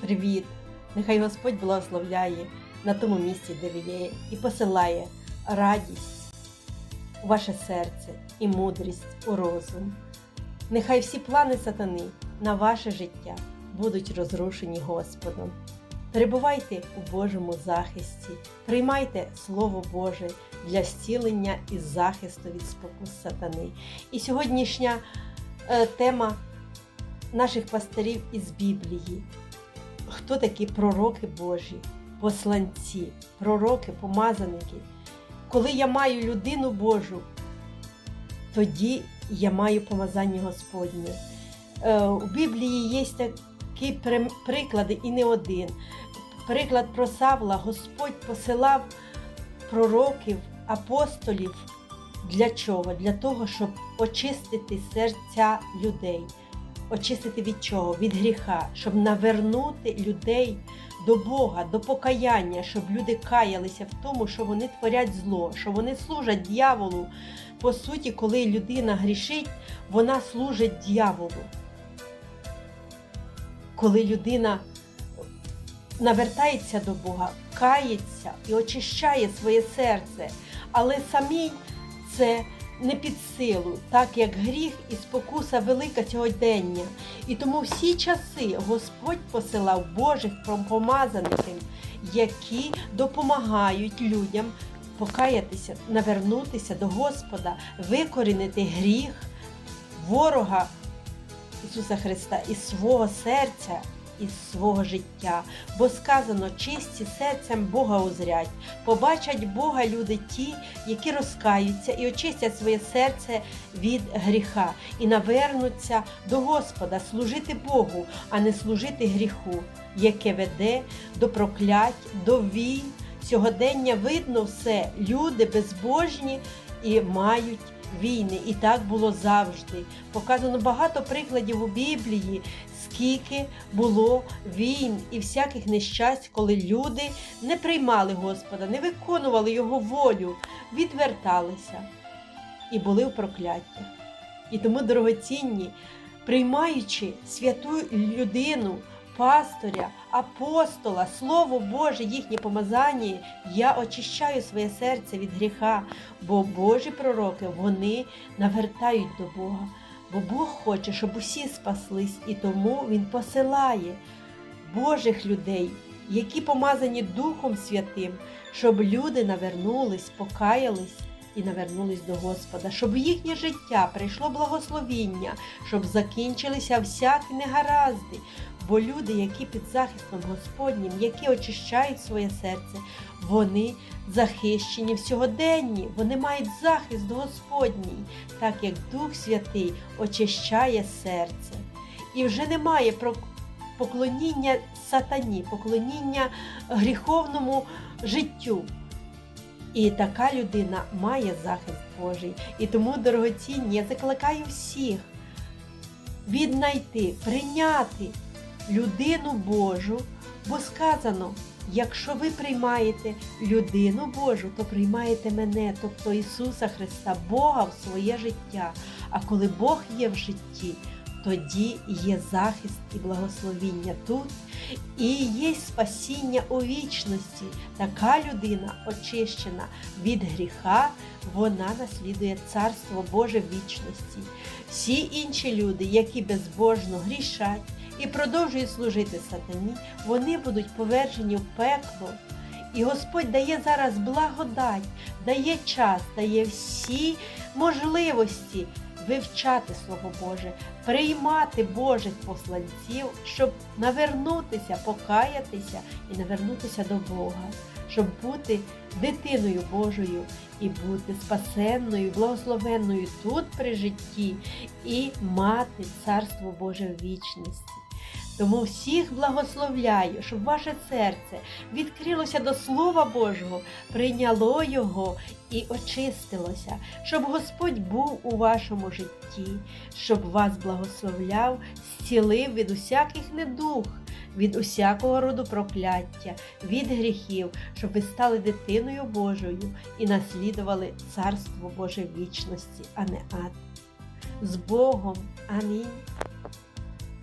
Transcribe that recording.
Привіт! Нехай Господь благословляє на тому місці, де ви є, і посилає радість у ваше серце і мудрість у розум. Нехай всі плани сатани на ваше життя будуть розрушені Господом. Перебувайте у Божому захисті, приймайте Слово Боже для зцілення і захисту від спокус сатани. І сьогоднішня е, тема наших пастирів із Біблії. Хто такі пророки Божі, посланці, пророки, помазаники? Коли я маю людину Божу, тоді я маю помазання Господнє. Е, У Біблії є такі при- приклади і не один. Приклад про Савла Господь посилав пророків, апостолів. Для чого? Для того, щоб очистити серця людей. Очистити від чого? Від гріха, щоб навернути людей до Бога, до покаяння, щоб люди каялися в тому, що вони творять зло, що вони служать дьяволу. По суті, коли людина грішить, вона служить дьяволу. Коли людина навертається до Бога, кається і очищає своє серце, але самій це не під силу, так як гріх і спокуса велика сьогодення. І тому всі часи Господь посилав Божих помазаників, які допомагають людям покаятися, навернутися до Господа, викорінити гріх ворога Ісуса Христа із свого серця. Із свого життя, бо сказано, чисті серцем Бога узрять, побачать Бога люди ті, які розкаються і очистять своє серце від гріха, і навернуться до Господа, служити Богу, а не служити гріху, яке веде до проклять, до війн. Сьогодення видно все, люди безбожні і мають війни. І так було завжди. Показано багато прикладів у Біблії, скільки було війн і всяких нещасть, коли люди не приймали Господа, не виконували Його волю, відверталися і були в прокляттях. І тому, дорогоцінні, приймаючи святу людину, пастиря, апостола, Слово Боже, їхнє помазання, я очищаю своє серце від гріха, бо Божі пророки вони навертають до Бога. Бо Бог хоче, щоб усі спаслись, і тому Він посилає Божих людей, які помазані Духом Святим, щоб люди навернулись, покаялись і навернулись до Господа, щоб в їхнє життя прийшло благословіння, щоб закінчилися всякі негаразди. Бо люди, які під захистом Господнім, які очищають своє серце, вони захищені в сьогоденні, вони мають захист Господній, так як Дух Святий очищає серце. І вже немає поклоніння сатані, поклоніння гріховному життю. І така людина має захист Божий. І тому, дорогоцінні, я закликаю всіх віднайти, прийняти людину Божу, бо сказано, якщо ви приймаєте людину Божу, то приймаєте мене, тобто Ісуса Христа, Бога в своє життя. А коли Бог є в житті, тоді є захист і благословіння тут, і є спасіння у вічності. Така людина очищена від гріха, вона наслідує Царство Боже вічності. Всі інші люди, які безбожно грішать і продовжують служити сатані, вони будуть повержені в пекло. І Господь дає зараз благодать, дає час, дає всі можливості вивчати Слово Боже, приймати Божих посланців, щоб навернутися, покаятися і навернутися до Бога, щоб бути дитиною Божою і бути спасенною, благословенною тут при житті і мати Царство Боже в вічності. Тому всіх благословляю, щоб ваше серце відкрилося до Слова Божого, прийняло його і очистилося, щоб Господь був у вашому житті, щоб вас благословляв, зцілив від усяких недух, від усякого роду прокляття, від гріхів, щоб ви стали дитиною Божою і наслідували Царство Боже вічності, а не ад. З Богом. Амінь.